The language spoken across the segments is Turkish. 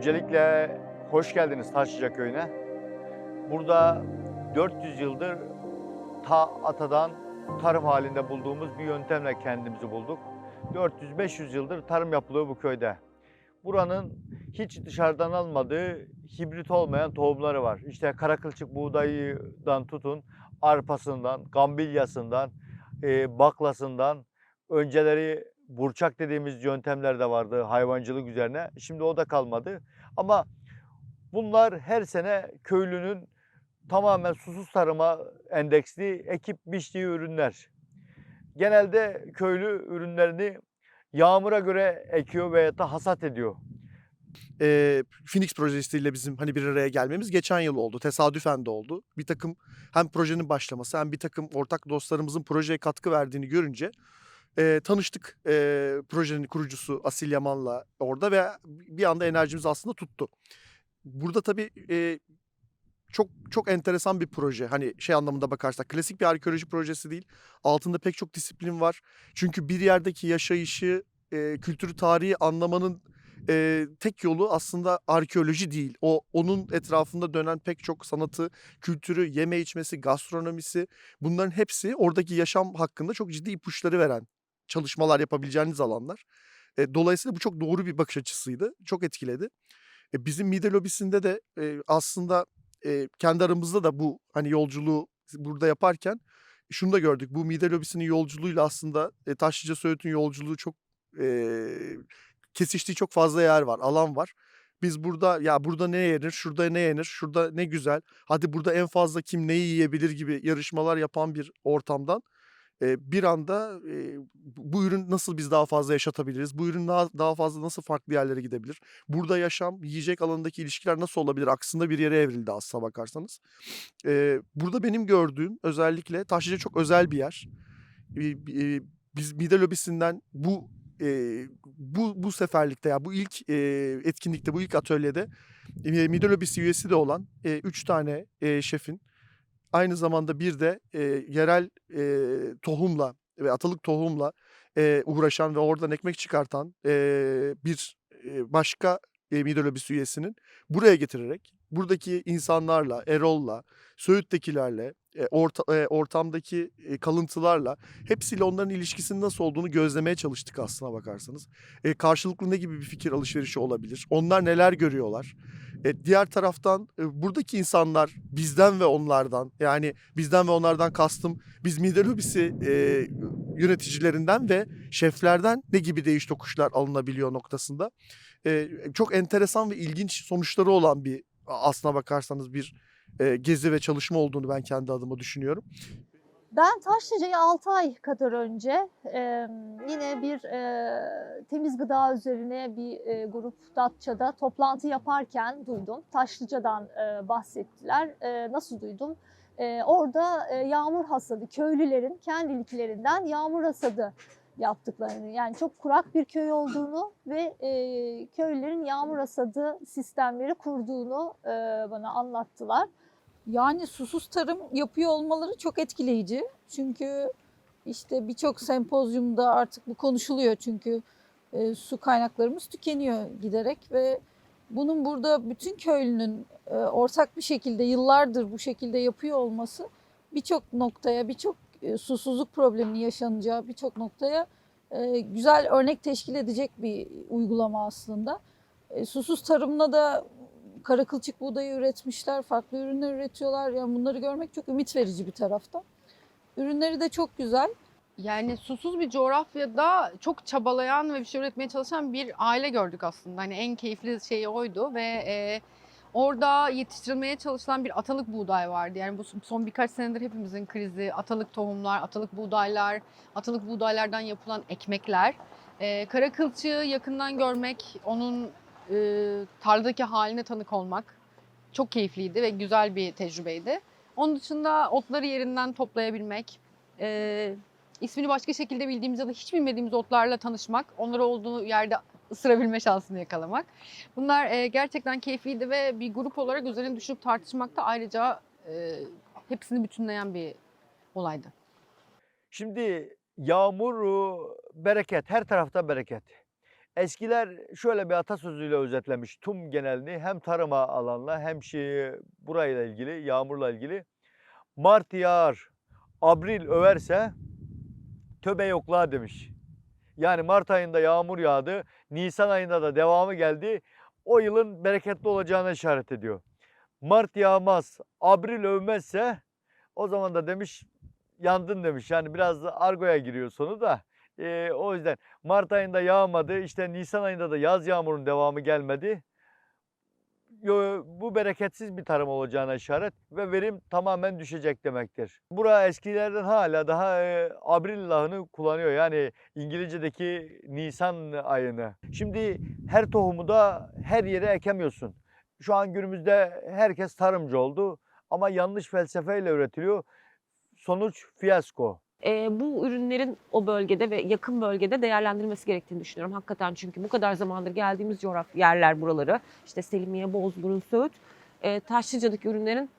Öncelikle hoş geldiniz Taşlıca Köyü'ne. Burada 400 yıldır ta atadan tarım halinde bulduğumuz bir yöntemle kendimizi bulduk. 400-500 yıldır tarım yapılıyor bu köyde. Buranın hiç dışarıdan almadığı hibrit olmayan tohumları var. İşte karakılçık buğdayından tutun, arpasından, gambilyasından, e, baklasından, önceleri burçak dediğimiz yöntemler de vardı hayvancılık üzerine. Şimdi o da kalmadı. Ama bunlar her sene köylünün tamamen susuz tarıma endeksli ekip biçtiği ürünler. Genelde köylü ürünlerini yağmura göre ekiyor veya da hasat ediyor. Eee, Phoenix projesiyle bizim hani bir araya gelmemiz geçen yıl oldu. Tesadüfen de oldu. Bir takım hem projenin başlaması hem bir takım ortak dostlarımızın projeye katkı verdiğini görünce eee, tanıştık. Eee, projenin kurucusu Asil Yaman'la orada ve bir anda enerjimiz aslında tuttu. Burada tabii eee, çok çok enteresan bir proje. Hani şey anlamında bakarsak klasik bir arkeoloji projesi değil. Altında pek çok disiplin var. Çünkü bir yerdeki yaşayışı, eee, kültürü, tarihi anlamanın eee, tek yolu aslında arkeoloji değil. O onun etrafında dönen pek çok sanatı, kültürü, yeme içmesi, gastronomisi bunların hepsi oradaki yaşam hakkında çok ciddi ipuçları veren çalışmalar yapabileceğiniz alanlar. E, dolayısıyla bu çok doğru bir bakış açısıydı. Çok etkiledi. E, bizim mide lobisinde de e, aslında e, kendi aramızda da bu hani yolculuğu burada yaparken şunu da gördük. Bu mide lobisinin yolculuğuyla aslında e, Taşlıca Söğüt'ün yolculuğu çok e, kesiştiği çok fazla yer var, alan var. Biz burada ya burada ne yenir, şurada ne yenir, şurada ne güzel. Hadi burada en fazla kim neyi yiyebilir gibi yarışmalar yapan bir ortamdan bir anda bu ürün nasıl biz daha fazla yaşatabiliriz? Bu ürün daha, daha fazla nasıl farklı yerlere gidebilir? Burada yaşam, yiyecek alanındaki ilişkiler nasıl olabilir? Aksında bir yere evrildi aslına bakarsanız. Burada benim gördüğüm özellikle Taşlıca çok özel bir yer. E, biz mide lobisinden bu bu bu seferlikte ya bu ilk etkinlikte bu ilk atölyede e, mide lobisi üyesi de olan e, üç tane şefin aynı zamanda bir de e, yerel e, tohumla ve atalık tohumla e, uğraşan ve oradan ekmek çıkartan e, bir e, başka e, mide üyesinin buraya getirerek buradaki insanlarla, Erol'la, Söğüt'tekilerle, e, orta, e, ortamdaki e, kalıntılarla hepsiyle onların ilişkisinin nasıl olduğunu gözlemeye çalıştık aslına bakarsanız. E, karşılıklı ne gibi bir fikir alışverişi olabilir? Onlar neler görüyorlar? E, diğer taraftan e, buradaki insanlar bizden ve onlardan yani bizden ve onlardan kastım biz mide lobisi e, yöneticilerinden ve şeflerden ne gibi değiş tokuşlar alınabiliyor noktasında. E, çok enteresan ve ilginç sonuçları olan bir aslına bakarsanız bir e, gezi ve çalışma olduğunu ben kendi adıma düşünüyorum. Ben Taşlıca'yı 6 ay kadar önce e, yine bir e, temiz gıda üzerine bir e, grup Datça'da toplantı yaparken duydum. Taşlıca'dan e, bahsettiler. E, nasıl duydum? E, orada e, yağmur hasadı, köylülerin kendiliklerinden yağmur hasadı yaptıklarını yani çok kurak bir köy olduğunu ve e, köylülerin yağmur hasadı sistemleri kurduğunu e, bana anlattılar. Yani susuz tarım yapıyor olmaları çok etkileyici. Çünkü işte birçok sempozyumda artık bu konuşuluyor çünkü e, su kaynaklarımız tükeniyor giderek ve bunun burada bütün köylünün e, ortak bir şekilde yıllardır bu şekilde yapıyor olması birçok noktaya, birçok e, susuzluk problemini yaşanacağı birçok noktaya güzel örnek teşkil edecek bir uygulama aslında. E, susuz tarımla da kara kılçık buğdayı üretmişler, farklı ürünler üretiyorlar. Yani bunları görmek çok ümit verici bir tarafta. Ürünleri de çok güzel. Yani susuz bir coğrafyada çok çabalayan ve bir şey üretmeye çalışan bir aile gördük aslında. Hani en keyifli şey oydu ve e, orada yetiştirilmeye çalışılan bir atalık buğday vardı. Yani bu son birkaç senedir hepimizin krizi, atalık tohumlar, atalık buğdaylar, atalık buğdaylardan yapılan ekmekler. E, kara kılçığı yakından görmek, onun e, tarladaki haline tanık olmak çok keyifliydi ve güzel bir tecrübeydi. Onun dışında otları yerinden toplayabilmek, e, ismini başka şekilde bildiğimiz ya da hiç bilmediğimiz otlarla tanışmak, onları olduğu yerde ısırabilme şansını yakalamak. Bunlar e, gerçekten keyifliydi ve bir grup olarak üzerine düşünüp tartışmak da ayrıca e, hepsini bütünleyen bir olaydı. Şimdi yağmur e, bereket, her tarafta bereket. Eskiler şöyle bir atasözüyle özetlemiş tüm genelini hem tarıma alanla hem şeyi burayla ilgili, yağmurla ilgili. Mart yağar, Abril överse töbe yokluğa demiş. Yani Mart ayında yağmur yağdı, Nisan ayında da devamı geldi. O yılın bereketli olacağına işaret ediyor. Mart yağmaz, Abril övmezse o zaman da demiş yandın demiş. Yani biraz da argoya giriyor sonu da. Ee, o yüzden Mart ayında yağmadı. işte Nisan ayında da yaz yağmurun devamı gelmedi. Bu bereketsiz bir tarım olacağına işaret ve verim tamamen düşecek demektir. Bura eskilerden hala daha e, Abril lahını kullanıyor. Yani İngilizce'deki Nisan ayını. Şimdi her tohumu da her yere ekemiyorsun. Şu an günümüzde herkes tarımcı oldu ama yanlış felsefeyle üretiliyor. Sonuç fiyasko. E, bu ürünlerin o bölgede ve yakın bölgede değerlendirilmesi gerektiğini düşünüyorum. Hakikaten çünkü bu kadar zamandır geldiğimiz coğrafya yerler buraları. işte Selimiye, Bozburun, Söğüt. E, Taşlıca'daki ürünlerin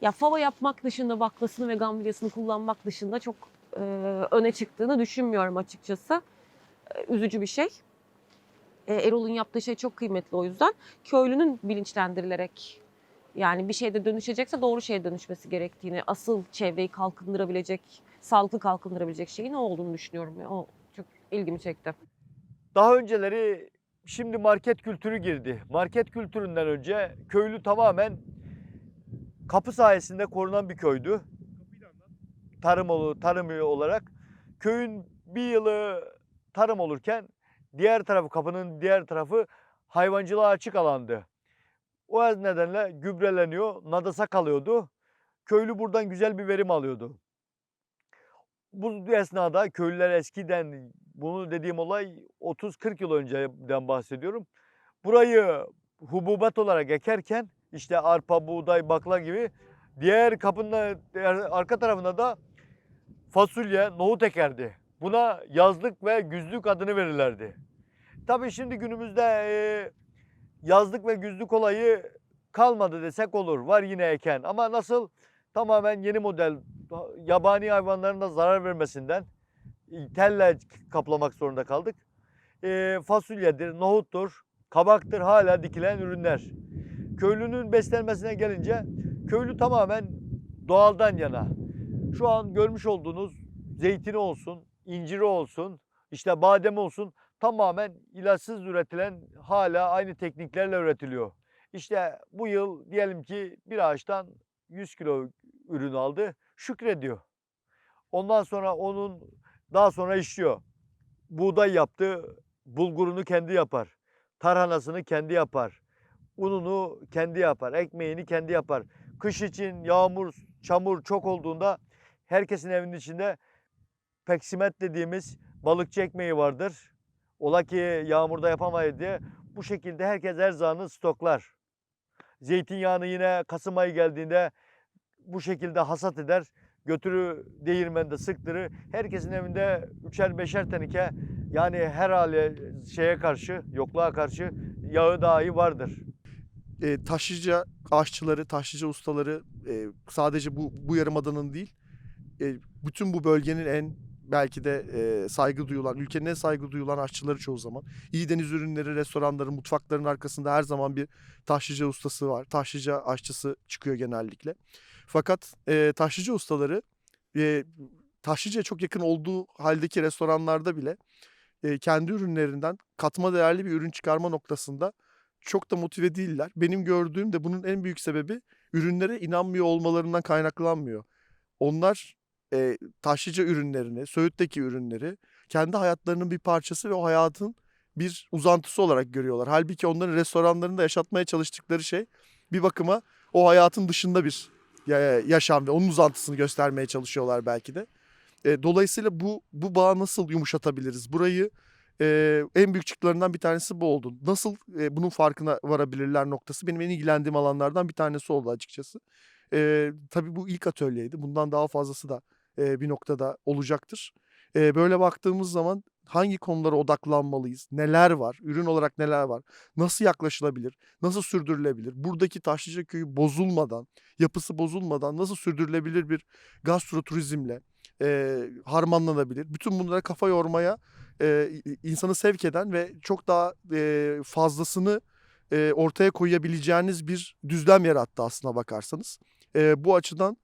ya fava yapmak dışında baklasını ve gambilyasını kullanmak dışında çok e, öne çıktığını düşünmüyorum açıkçası. E, üzücü bir şey. E, Erol'un yaptığı şey çok kıymetli o yüzden. Köylünün bilinçlendirilerek yani bir şeyde dönüşecekse doğru şeye dönüşmesi gerektiğini, asıl çevreyi kalkındırabilecek, sağlıklı kalkındırabilecek şeyin o olduğunu düşünüyorum. O çok ilgimi çekti. Daha önceleri şimdi market kültürü girdi. Market kültüründen önce köylü tamamen kapı sayesinde korunan bir köydü. Tarım olu, tarım olarak köyün bir yılı tarım olurken diğer tarafı kapının diğer tarafı hayvancılığa açık alandı. O nedenle gübreleniyor, nadasa kalıyordu. Köylü buradan güzel bir verim alıyordu. Bu esnada köylüler eskiden bunu dediğim olay 30-40 yıl önceden bahsediyorum. Burayı hububat olarak ekerken işte arpa, buğday, bakla gibi diğer kapının arka tarafında da fasulye, nohut ekerdi. Buna yazlık ve güzlük adını verirlerdi. Tabii şimdi günümüzde yazlık ve güzlük olayı kalmadı desek olur. Var yine eken ama nasıl tamamen yeni model yabani hayvanların da zarar vermesinden telle kaplamak zorunda kaldık. E, fasulyedir, nohuttur, kabaktır hala dikilen ürünler. Köylünün beslenmesine gelince köylü tamamen doğaldan yana. Şu an görmüş olduğunuz zeytini olsun, inciri olsun, işte badem olsun tamamen ilaçsız üretilen hala aynı tekniklerle üretiliyor. İşte bu yıl diyelim ki bir ağaçtan 100 kilo ürün aldı, şükrediyor. Ondan sonra onun daha sonra işliyor. Buğday yaptı, bulgurunu kendi yapar. Tarhanasını kendi yapar. Ununu kendi yapar, ekmeğini kendi yapar. Kış için yağmur, çamur çok olduğunda herkesin evinin içinde peksimet dediğimiz balıkçı ekmeği vardır. Ola ki yağmurda yapamayız diye bu şekilde herkes erzağını stoklar. Zeytinyağını yine Kasım ayı geldiğinde bu şekilde hasat eder. Götürü değirmende sıktırır. Herkesin evinde üçer beşer tenike yani her hale şeye karşı, yokluğa karşı yağı dahi vardır. e, taşlıca aşçıları, taşlıca ustaları e, sadece bu bu yarımadanın değil, e, bütün bu bölgenin en belki de e, saygı duyulan, ülkenin en saygı duyulan aşçıları çoğu zaman. İyi deniz ürünleri, restoranların, mutfakların arkasında her zaman bir taşlıca ustası var. Taşlıca aşçısı çıkıyor genellikle. Fakat e, taşlıca ustaları e, taşlıcaya çok yakın olduğu haldeki restoranlarda bile e, kendi ürünlerinden katma değerli bir ürün çıkarma noktasında çok da motive değiller. Benim gördüğüm de bunun en büyük sebebi ürünlere inanmıyor olmalarından kaynaklanmıyor. Onlar e, taşlıca ürünlerini, Söğüt'teki ürünleri kendi hayatlarının bir parçası ve o hayatın bir uzantısı olarak görüyorlar. Halbuki onların restoranlarında yaşatmaya çalıştıkları şey bir bakıma o hayatın dışında bir yaşam ve onun uzantısını göstermeye çalışıyorlar belki de. E, dolayısıyla bu bu bağı nasıl yumuşatabiliriz? Burayı e, en büyük çıktılarından bir tanesi bu oldu. Nasıl e, bunun farkına varabilirler noktası benim en ilgilendiğim alanlardan bir tanesi oldu açıkçası. Tabii bu ilk atölyeydi. Bundan daha fazlası da bir noktada olacaktır. Böyle baktığımız zaman hangi konulara odaklanmalıyız? Neler var? Ürün olarak neler var? Nasıl yaklaşılabilir? Nasıl sürdürülebilir? Buradaki Taşlıca köyü bozulmadan, yapısı bozulmadan nasıl sürdürülebilir bir gastroturizmle, e, harmanlanabilir. Bütün bunlara kafa yormaya e, insanı sevk eden ve çok daha e, fazlasını e, ortaya koyabileceğiniz bir düzlem yarattı aslına bakarsanız. E, bu açıdan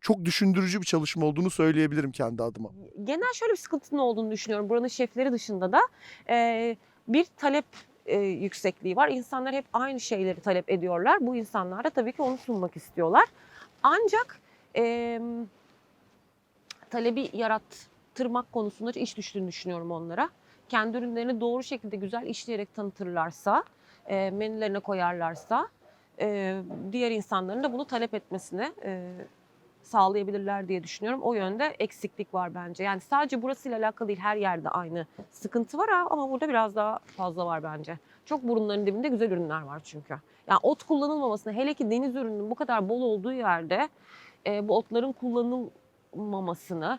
çok düşündürücü bir çalışma olduğunu söyleyebilirim kendi adıma. genel şöyle bir sıkıntının olduğunu düşünüyorum. Buranın şefleri dışında da bir talep yüksekliği var. İnsanlar hep aynı şeyleri talep ediyorlar. Bu insanlar da tabii ki onu sunmak istiyorlar. Ancak talebi yarattırmak konusunda iş düştüğünü düşünüyorum onlara. Kendi ürünlerini doğru şekilde güzel işleyerek tanıtırlarsa, menülerine koyarlarsa diğer insanların da bunu talep etmesini e, sağlayabilirler diye düşünüyorum. O yönde eksiklik var bence. Yani sadece burasıyla alakalı değil her yerde aynı sıkıntı var ama burada biraz daha fazla var bence. Çok burunların dibinde güzel ürünler var çünkü. Yani ot kullanılmamasını hele ki deniz ürününün bu kadar bol olduğu yerde e, bu otların kullanılmamasını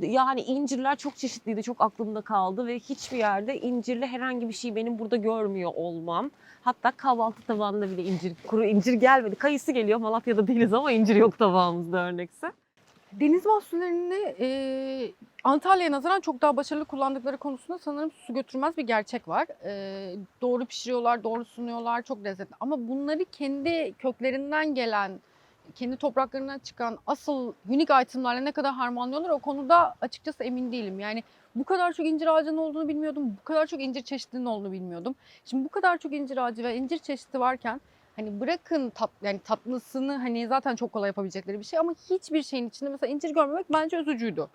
yani incirler çok çeşitliydi, çok aklımda kaldı ve hiçbir yerde incirli herhangi bir şey benim burada görmüyor olmam. Hatta kahvaltı tabağında bile incir, kuru incir gelmedi. Kayısı geliyor, Malatya'da değiliz ama incir yok tabağımızda örnekse. Deniz mahsullerini e, Antalya'ya nazaran çok daha başarılı kullandıkları konusunda sanırım su götürmez bir gerçek var. E, doğru pişiriyorlar, doğru sunuyorlar, çok lezzetli. Ama bunları kendi köklerinden gelen, kendi topraklarından çıkan asıl unique itemlarla ne kadar harmanlıyorlar o konuda açıkçası emin değilim. Yani bu kadar çok incir ağacının olduğunu bilmiyordum, bu kadar çok incir çeşidinin olduğunu bilmiyordum. Şimdi bu kadar çok incir ağacı ve incir çeşidi varken hani bırakın tat, yani tatlısını hani zaten çok kolay yapabilecekleri bir şey ama hiçbir şeyin içinde mesela incir görmemek bence üzücüydü.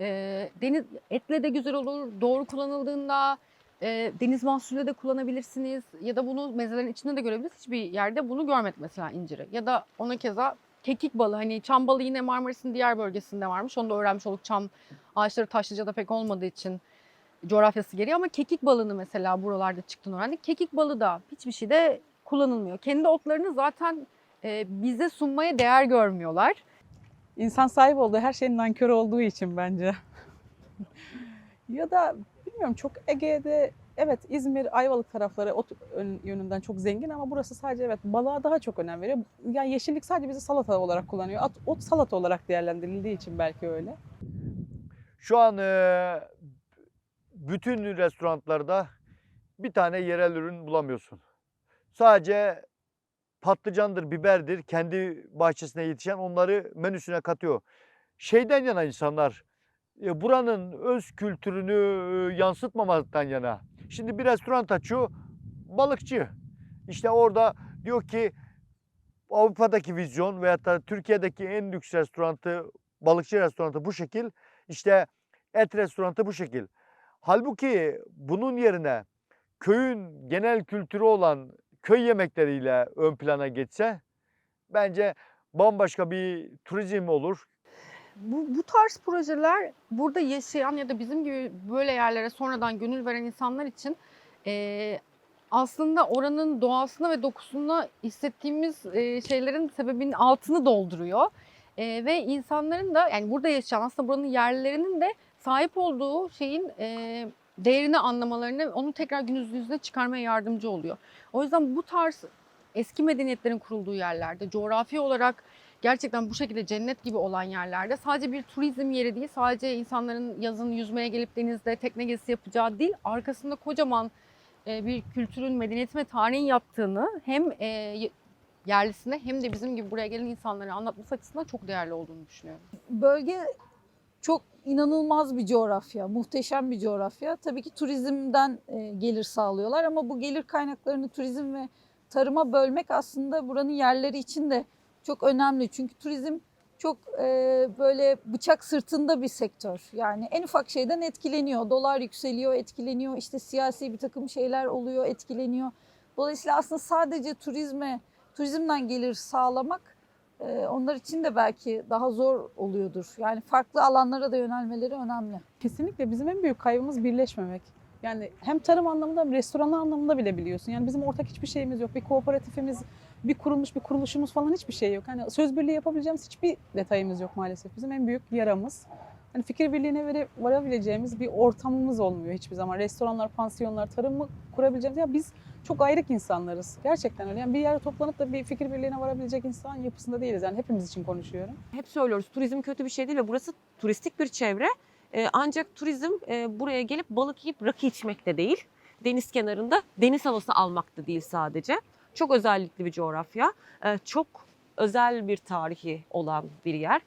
Ee, deniz etle de güzel olur, doğru kullanıldığında e, deniz mahsulü de kullanabilirsiniz ya da bunu mezelerin içinde de görebilirsiniz. Hiçbir yerde bunu görmedik mesela inciri. Ya da ona keza kekik balı hani çam balı yine Marmaris'in diğer bölgesinde varmış. Onu da öğrenmiş olduk. Çam ağaçları Taşlıca'da pek olmadığı için coğrafyası gereği ama kekik balını mesela buralarda çıktığını öğrendik. Kekik balı da hiçbir şeyde kullanılmıyor. Kendi otlarını zaten bize sunmaya değer görmüyorlar. İnsan sahip olduğu her şeyin nankörü olduğu için bence. ya da bilmiyorum çok Ege'de evet İzmir, Ayvalık tarafları ot ön- yönünden çok zengin ama burası sadece evet balığa daha çok önem veriyor. Yani yeşillik sadece bizi salata olarak kullanıyor. At, ot salata olarak değerlendirildiği için belki öyle. Şu an bütün restoranlarda bir tane yerel ürün bulamıyorsun. Sadece patlıcandır, biberdir, kendi bahçesine yetişen onları menüsüne katıyor. Şeyden yana insanlar, buranın öz kültürünü e, yansıtmamaktan yana. Şimdi bir restoran açıyor, balıkçı. İşte orada diyor ki Avrupa'daki vizyon veyahut da Türkiye'deki en lüks restoranı, balıkçı restoranı bu şekil. İşte et restoranı bu şekil. Halbuki bunun yerine köyün genel kültürü olan köy yemekleriyle ön plana geçse bence bambaşka bir turizm olur. Bu, bu tarz projeler burada yaşayan ya da bizim gibi böyle yerlere sonradan gönül veren insanlar için eee, aslında oranın doğasına ve dokusuna hissettiğimiz eee, şeylerin sebebinin altını dolduruyor. Eee, ve insanların da yani burada yaşayan aslında buranın yerlilerinin de sahip olduğu şeyin eee, değerini anlamalarını, onu tekrar gün yüzüne çıkarmaya yardımcı oluyor. O yüzden bu tarz eski medeniyetlerin kurulduğu yerlerde coğrafi olarak gerçekten bu şekilde cennet gibi olan yerlerde sadece bir turizm yeri değil, sadece insanların yazın yüzmeye gelip denizde tekne gezisi yapacağı değil, arkasında kocaman e, bir kültürün, medeniyetin ve tarihin yattığını hem e, yerlisine hem de bizim gibi buraya gelen insanlara anlatması açısından çok değerli olduğunu düşünüyorum. Bölge çok inanılmaz bir coğrafya, muhteşem bir coğrafya. Tabii ki turizmden e, gelir sağlıyorlar ama bu gelir kaynaklarını turizm ve tarıma bölmek aslında buranın yerleri için de çok önemli. Çünkü turizm çok e, böyle bıçak sırtında bir sektör. Yani en ufak şeyden etkileniyor. Dolar yükseliyor, etkileniyor. İşte siyasi bir takım şeyler oluyor, etkileniyor. Dolayısıyla aslında sadece turizme, turizmden gelir sağlamak e, onlar için de belki daha zor oluyordur. Yani farklı alanlara da yönelmeleri önemli. Kesinlikle bizim en büyük kaybımız birleşmemek. Yani hem tarım anlamında hem restoran anlamında bile biliyorsun. Yani bizim ortak hiçbir şeyimiz yok. Bir kooperatifimiz, bir kurulmuş bir kuruluşumuz falan hiçbir şey yok. Hani söz birliği yapabileceğimiz hiçbir detayımız yok maalesef. Bizim en büyük yaramız. Hani fikir birliğine vere- varabileceğimiz bir ortamımız olmuyor hiçbir zaman. Restoranlar, pansiyonlar, tarımı kurabileceğimiz. Ya biz çok ayrık insanlarız. Gerçekten öyle. Yani bir yere toplanıp da bir fikir birliğine varabilecek insan yapısında değiliz. Yani hepimiz için konuşuyorum. Hep söylüyoruz turizm kötü bir şey değil ve burası turistik bir çevre. Ee, ancak turizm e, buraya gelip balık yiyip rakı içmek de değil. Deniz kenarında deniz havası almak da değil sadece. Çok özellikli bir coğrafya. Ee, çok özel bir tarihi olan bir yer.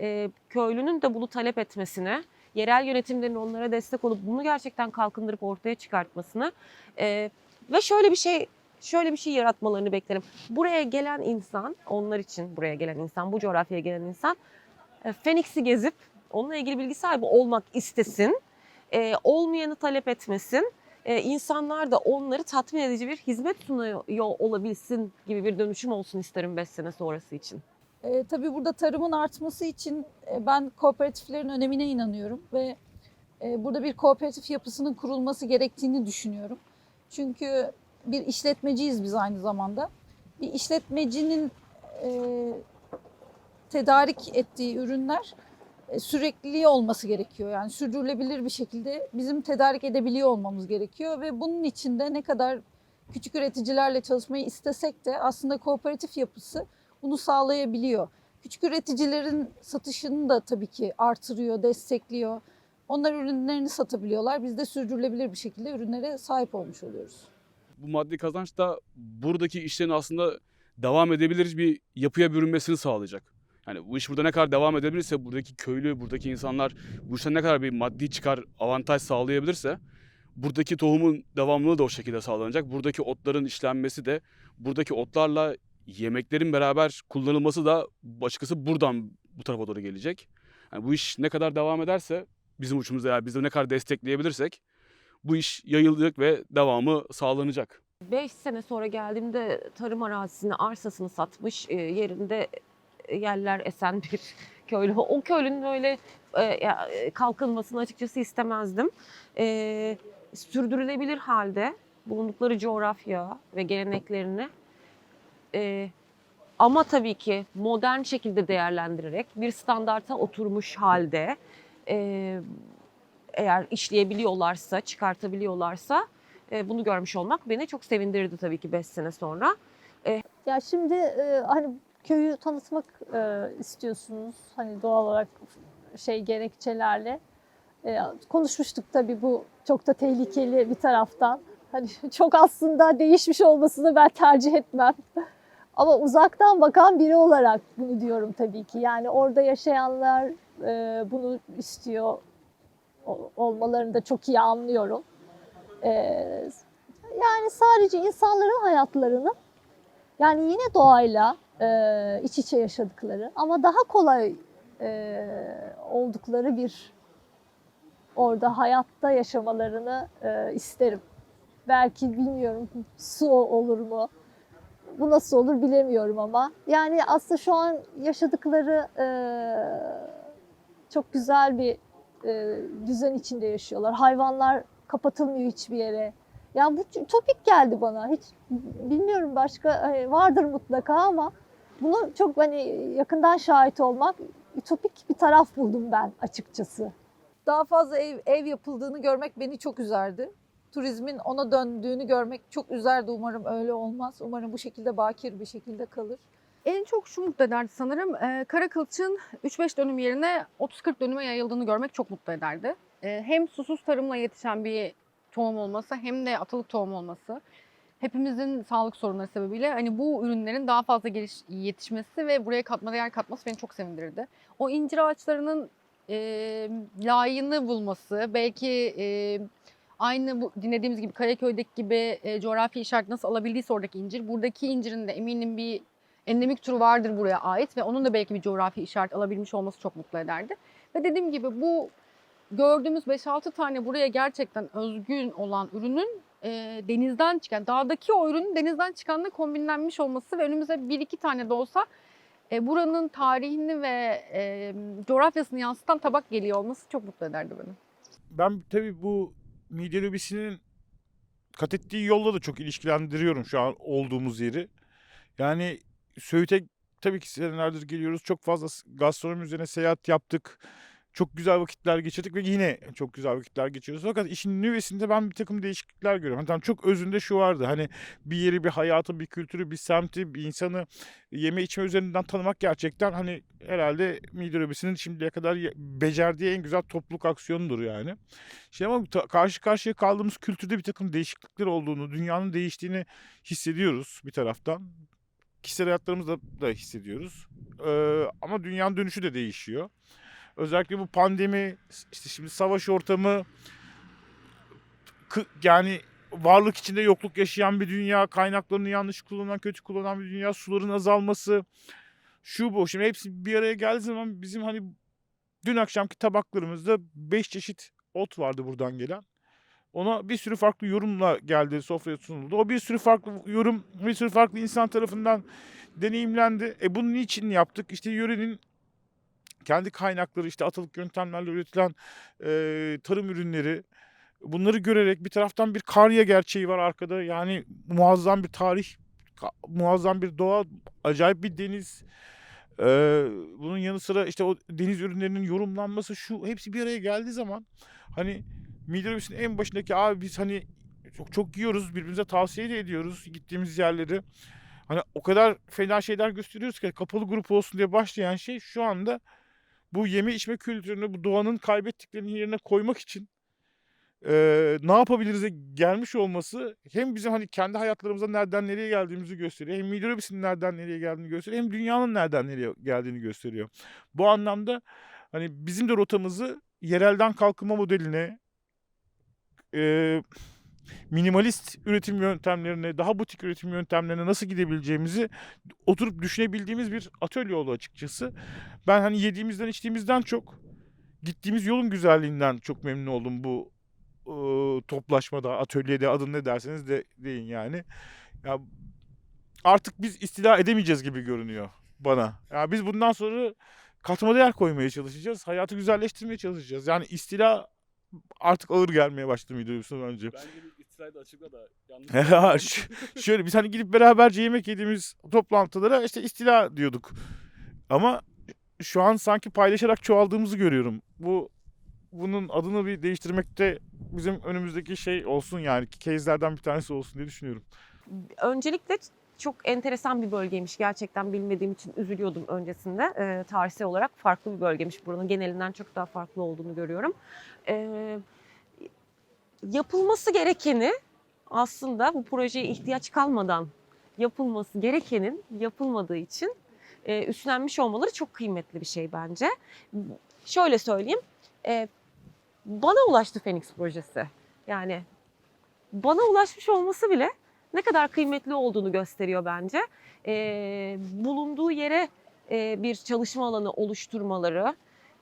Ee, köylünün de bunu talep etmesine, yerel yönetimlerin onlara destek olup bunu gerçekten kalkındırıp ortaya çıkartmasını e, ve şöyle bir şey şöyle bir şey yaratmalarını beklerim. Buraya gelen insan, onlar için buraya gelen insan, bu coğrafyaya gelen insan e, Phoenix'i gezip onunla ilgili bilgi sahibi olmak istesin. E, olmayanı talep etmesin. E, insanlar da onları tatmin edici bir hizmet sunuyor olabilsin gibi bir dönüşüm olsun isterim 5 sene sonrası için. E, tabii burada tarımın artması için e, ben kooperatiflerin önemine inanıyorum ve e, burada bir kooperatif yapısının kurulması gerektiğini düşünüyorum. Çünkü bir işletmeciyiz biz aynı zamanda. Bir işletmecinin e, tedarik ettiği ürünler e, sürekliliği olması gerekiyor. Yani sürdürülebilir bir şekilde bizim tedarik edebiliyor olmamız gerekiyor ve bunun için de ne kadar küçük üreticilerle çalışmayı istesek de aslında kooperatif yapısı bunu sağlayabiliyor. Küçük üreticilerin satışını da tabii ki artırıyor, destekliyor. Onlar ürünlerini satabiliyorlar. Biz de sürdürülebilir bir şekilde ürünlere sahip olmuş oluyoruz. bu maddi kazanç da buradaki işlerin aslında devam edebilir bir yapıya bürünmesini sağlayacak. Yani bu iş burada ne kadar devam edebilirse buradaki köylü, buradaki insanlar bu işten ne kadar bir maddi çıkar, avantaj sağlayabilirse buradaki tohumun devamlılığı da o şekilde sağlanacak. Buradaki otların işlenmesi de buradaki otlarla yemeklerin beraber kullanılması da başkası buradan bu tarafa doğru gelecek. Yani bu iş ne kadar devam ederse bizim uçumuzda yani biz ne kadar destekleyebilirsek bu iş yayılacak ve devamı sağlanacak. 5 sene sonra geldiğimde tarım arazisini, arsasını satmış, e, yerinde yerler esen bir köylü. O köylünün öyle e, e, kalkınmasını açıkçası istemezdim. E, sürdürülebilir halde bulundukları coğrafya ve geleneklerini ama tabii ki modern şekilde değerlendirerek bir standarta oturmuş halde eğer işleyebiliyorlarsa, çıkartabiliyorlarsa bunu görmüş olmak beni çok sevindirdi tabii ki 5 sene sonra. Ya şimdi hani köyü tanıtmak e, istiyorsunuz hani doğal olarak şey gerekçelerle. E, konuşmuştuk tabii bu çok da tehlikeli bir taraftan. Hani çok aslında değişmiş olmasını ben tercih etmem. Ama uzaktan bakan biri olarak bunu diyorum tabii ki. Yani orada yaşayanlar e, bunu istiyor olmalarını da çok iyi anlıyorum. E, yani sadece insanların hayatlarını yani yine doğayla e, iç içe yaşadıkları ama daha kolay e, oldukları bir orada hayatta yaşamalarını e, isterim. Belki bilmiyorum su olur mu? Bu nasıl olur bilemiyorum ama. Yani aslında şu an yaşadıkları e, çok güzel bir e, düzen içinde yaşıyorlar. Hayvanlar kapatılmıyor hiçbir yere. Yani bu ütopik geldi bana. Hiç bilmiyorum başka hani vardır mutlaka ama bunu çok hani yakından şahit olmak ütopik bir taraf buldum ben açıkçası. Daha fazla ev, ev yapıldığını görmek beni çok üzerdi. Turizmin ona döndüğünü görmek çok üzerdi. Umarım öyle olmaz. Umarım bu şekilde bakir bir şekilde kalır. En çok şu mutlu ederdi sanırım. E, Karakılç'ın 3-5 dönüm yerine 30-40 dönüme yayıldığını görmek çok mutlu ederdi. E, hem susuz tarımla yetişen bir tohum olması hem de atalık tohum olması. Hepimizin sağlık sorunları sebebiyle hani bu ürünlerin daha fazla geliş, yetişmesi ve buraya katma değer katması beni çok sevindirdi. O incir ağaçlarının e, layığını bulması, belki e, aynı bu dinlediğimiz gibi Kayaköy'deki gibi e, coğrafi işaret nasıl alabildiyse oradaki incir, buradaki incirin de eminim bir endemik türü vardır buraya ait ve onun da belki bir coğrafi işaret alabilmiş olması çok mutlu ederdi. Ve dediğim gibi bu gördüğümüz 5-6 tane buraya gerçekten özgün olan ürünün e, denizden çıkan, dağdaki o ürünün denizden çıkanla kombinlenmiş olması ve önümüze bir iki tane de olsa e, buranın tarihini ve e, coğrafyasını yansıtan tabak geliyor olması çok mutlu ederdi beni. ben tabii bu midye kat ettiği yolla da çok ilişkilendiriyorum şu an olduğumuz yeri. Yani Söğüt'e tabii ki senelerdir geliyoruz. Çok fazla gastronomi üzerine seyahat yaptık. Çok güzel vakitler geçirdik ve yine çok güzel vakitler geçiriyoruz. Fakat işin nüvesinde ben bir takım değişiklikler görüyorum. Hani çok özünde şu vardı. Hani bir yeri, bir hayatı, bir kültürü, bir semti, bir insanı yeme içme üzerinden tanımak gerçekten hani herhalde Midye Lobisi'nin şimdiye kadar becerdiği en güzel topluluk aksiyonudur yani. Şey ama karşı karşıya kaldığımız kültürde bir takım değişiklikler olduğunu, dünyanın değiştiğini hissediyoruz bir taraftan. Kişisel hayatlarımızda da hissediyoruz. Ee, ama dünyanın dönüşü de değişiyor. Özellikle bu pandemi, işte şimdi savaş ortamı, yani varlık içinde yokluk yaşayan bir dünya, kaynaklarını yanlış kullanan, kötü kullanan bir dünya, suların azalması, şu bu. Şimdi hepsi bir araya geldiği zaman bizim hani dün akşamki tabaklarımızda 5 çeşit ot vardı buradan gelen. Ona bir sürü farklı yorumla geldi, sofraya sunuldu. O bir sürü farklı yorum, bir sürü farklı insan tarafından deneyimlendi. E bunu niçin yaptık? İşte yörenin kendi kaynakları, işte atılık yöntemlerle üretilen e, tarım ürünleri, bunları görerek bir taraftan bir Karya gerçeği var arkada. Yani muazzam bir tarih, muazzam bir doğa, acayip bir deniz. Ee, bunun yanı sıra işte o deniz ürünlerinin yorumlanması şu hepsi bir araya geldiği zaman hani Midye Lobisi'nin en başındaki abi biz hani çok çok yiyoruz birbirimize tavsiye de ediyoruz gittiğimiz yerleri. Hani o kadar fena şeyler gösteriyoruz ki kapalı grup olsun diye başlayan şey şu anda bu yeme içme kültürünü bu doğanın kaybettiklerinin yerine koymak için eee, ne yapabiliriz'e gelmiş olması hem bizim hani kendi hayatlarımızda nereden nereye geldiğimizi gösteriyor. Hem Midye Lobisi'nin nereden nereye geldiğini gösteriyor. Hem dünyanın nereden nereye geldiğini gösteriyor. Bu anlamda hani bizim de rotamızı yerelden kalkınma modeline eee, minimalist üretim yöntemlerine, daha butik üretim yöntemlerine nasıl gidebileceğimizi oturup düşünebildiğimiz bir atölye oldu açıkçası. Ben hani yediğimizden içtiğimizden çok gittiğimiz yolun güzelliğinden çok memnun oldum bu ıı, toplaşmada, atölyede adını ne derseniz de deyin yani. Ya artık biz istila edemeyeceğiz gibi görünüyor bana. Ya biz bundan sonra katma değer koymaya çalışacağız. Hayatı güzelleştirmeye çalışacağız. Yani istila artık ağır gelmeye başladı Lobisi'ne bence. Bence da açıkla da yanlış. Şöyle biz hani gidip beraberce yemek yediğimiz toplantılara işte istila diyorduk. Ama şu an sanki paylaşarak çoğaldığımızı görüyorum. Bu bunun adını bir değiştirmekte bizim önümüzdeki şey olsun yani case'lerden bir tanesi olsun diye düşünüyorum. öncelikle çok enteresan bir bölgeymiş. Gerçekten bilmediğim için üzülüyordum öncesinde. Ee, tarihsel olarak farklı bir bölgeymiş. Buranın genelinden çok daha farklı olduğunu görüyorum. Ee, yapılması gerekeni aslında bu projeye ihtiyaç kalmadan yapılması gerekenin yapılmadığı için e, üstlenmiş olmaları çok kıymetli bir şey bence. Şöyle söyleyeyim. e, bana ulaştı Phoenix projesi. Yani bana ulaşmış olması bile ne kadar kıymetli olduğunu gösteriyor bence. Ee, bulunduğu yere e, bir çalışma alanı oluşturmaları,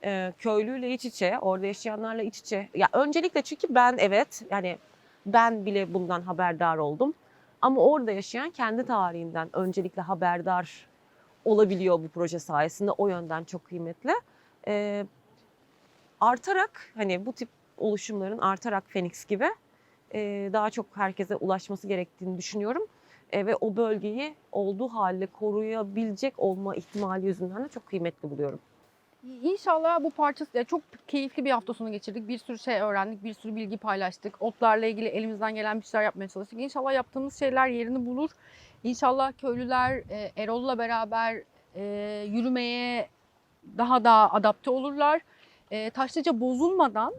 e, köylüyle iç içe, orada yaşayanlarla iç içe. Ya öncelikle çünkü ben evet yani ben bile bundan haberdar oldum. Ama orada yaşayan kendi tarihinden öncelikle haberdar olabiliyor bu proje sayesinde. O yönden çok kıymetli. Ee, artarak hani bu tip oluşumların artarak Phoenix gibi e, daha çok herkese ulaşması gerektiğini düşünüyorum. E, ve o bölgeyi olduğu halde koruyabilecek olma ihtimali yüzünden de çok kıymetli buluyorum. İnşallah bu parçası ya çok keyifli bir hafta sonu geçirdik. Bir sürü şey öğrendik, bir sürü bilgi paylaştık. Otlarla ilgili elimizden gelen bir şeyler yapmaya çalıştık. İnşallah yaptığımız şeyler yerini bulur. İnşallah köylüler e, Erol'la beraber e, yürümeye daha da adapte olurlar. E, Taşlıca bozulmadan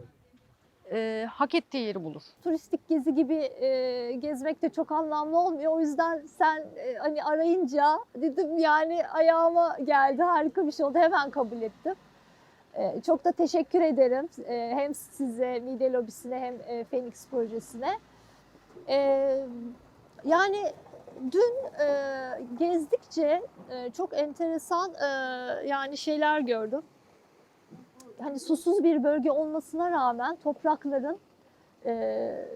e, hak ettiği yeri bulur. turistik gezi gibi e, gezmek de çok anlamlı olmuyor. O yüzden sen e, hani arayınca dedim yani ayağıma geldi harika bir şey oldu hemen kabul ettim. E, çok da teşekkür ederim E, hem size Midye Lobisi'ne hem e, Phoenix projesine. E, yani dün e, gezdikçe e, çok enteresan e, yani şeyler gördüm. Hani susuz bir bölge olmasına rağmen toprakların e,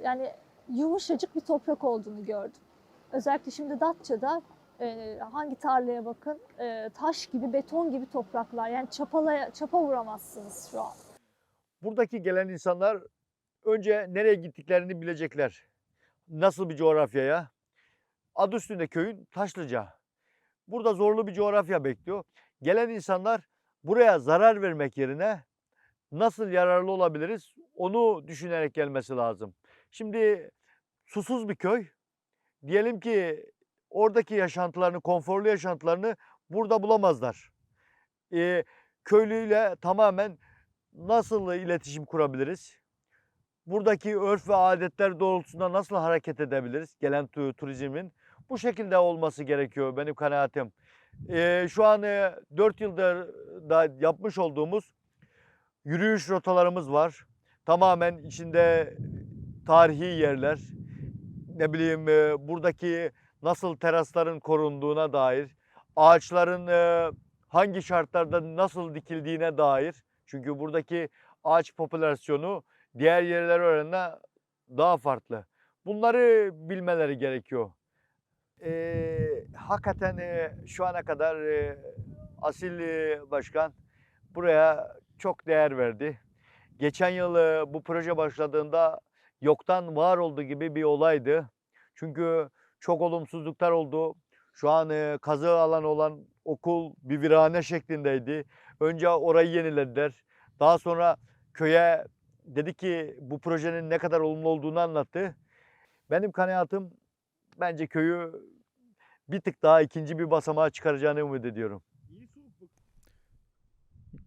yani yumuşacık bir toprak olduğunu gördüm. Özellikle şimdi Datça'da e, hangi tarlaya bakın e, taş gibi, beton gibi topraklar. Yani çapalaya, çapa vuramazsınız şu an. Buradaki gelen insanlar önce nereye gittiklerini bilecekler. Nasıl bir coğrafyaya? Adı üstünde köyün Taşlıca. Burada zorlu bir coğrafya bekliyor. Gelen insanlar buraya zarar vermek yerine nasıl yararlı olabiliriz onu düşünerek gelmesi lazım. Şimdi susuz bir köy. Diyelim ki oradaki yaşantılarını, konforlu yaşantılarını burada bulamazlar. Ee, köylüyle tamamen nasıl iletişim kurabiliriz? Buradaki örf ve adetler doğrultusunda nasıl hareket edebiliriz? Gelen tu- turizmin bu şekilde olması gerekiyor benim kanaatim. Ee, şu an 4 yıldır da yapmış olduğumuz yürüyüş rotalarımız var. Tamamen içinde tarihi yerler, ne bileyim e, buradaki nasıl terasların korunduğuna dair, ağaçların e, hangi şartlarda nasıl dikildiğine dair. Çünkü buradaki ağaç popülasyonu diğer yerlere oranla daha farklı. Bunları bilmeleri gerekiyor. Ee, hakikaten e, şu ana kadar e, Asil e, Başkan buraya çok değer verdi. Geçen yıl bu proje başladığında yoktan var olduğu gibi bir olaydı. Çünkü çok olumsuzluklar oldu. Şu an kazı alan olan okul bir virane şeklindeydi. Önce orayı yenilediler. Daha sonra köye dedi ki bu projenin ne kadar olumlu olduğunu anlattı. Benim kanaatim bence köyü bir tık daha ikinci bir basamağa çıkaracağını umut ediyorum.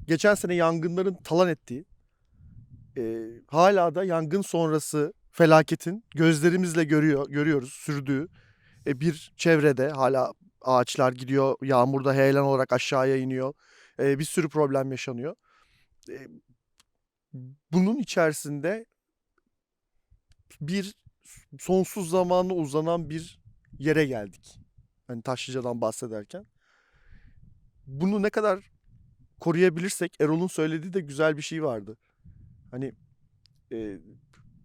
Geçen sene yangınların talan ettiği, e, hala da yangın sonrası felaketin gözlerimizle görüyor görüyoruz sürdüğü e, bir çevrede hala ağaçlar gidiyor, yağmurda heyelan olarak aşağıya iniyor, e, bir sürü problem yaşanıyor. E, bunun içerisinde bir sonsuz zamanlı uzanan bir yere geldik. Hani Taşlıca'dan bahsederken. Bunu ne kadar koruyabilirsek Erol'un söylediği de güzel bir şey vardı. Hani e,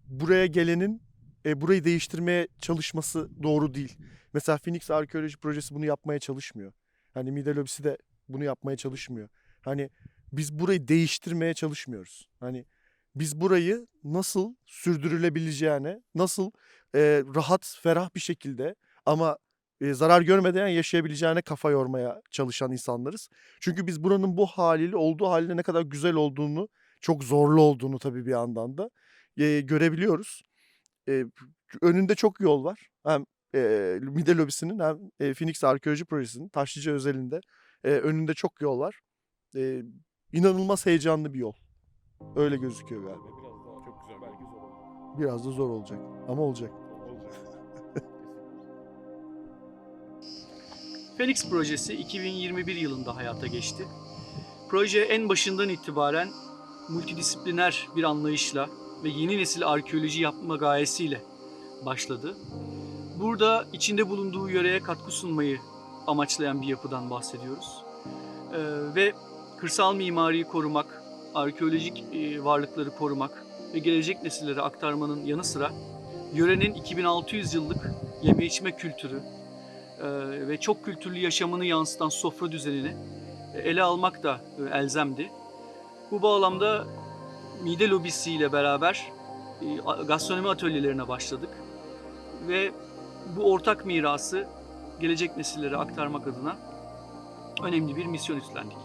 buraya gelenin e, burayı değiştirmeye çalışması doğru değil. Mesela Phoenix Arkeoloji Projesi bunu yapmaya çalışmıyor. Hani Mide Lobisi de bunu yapmaya çalışmıyor. Hani biz burayı değiştirmeye çalışmıyoruz. Hani biz burayı nasıl sürdürülebileceğine, nasıl e, rahat, ferah bir şekilde ama e, zarar görmeden yaşayabileceğine kafa yormaya çalışan insanlarız. Çünkü biz buranın bu haliyle olduğu haliyle ne kadar güzel olduğunu, çok zorlu olduğunu tabii bir yandan da e, görebiliyoruz. E, önünde çok yol var. Hem e, Mide Lobisi'nin hem e, Phoenix Arkeoloji Projesi'nin Taşlıca özelinde e, önünde çok yol var. E, inanılmaz heyecanlı bir yol. Öyle gözüküyor galiba. Biraz daha çok güzel belki zor. Biraz da zor olacak ama. Olacak. Phoenix projesi 2021 yılında hayata geçti. Proje en başından itibaren multidisipliner bir anlayışla ve yeni nesil arkeoloji yapma gayesiyle başladı. Burada içinde bulunduğu yöreye katkı sunmayı amaçlayan bir yapıdan bahsediyoruz. Ee, ve kırsal mimariyi korumak, arkeolojik e, varlıkları korumak ve gelecek nesillere aktarmanın yanı sıra yörenin 2600 yıllık yeme içme kültürü, ve çok kültürlü yaşamını yansıtan sofra düzenini e, ele almak da e, elzemdi. Bu bağlamda mide lobisiyle beraber e, gastronomi atölyelerine başladık ve bu ortak mirası gelecek nesillere aktarmak adına önemli bir misyon üstlendik.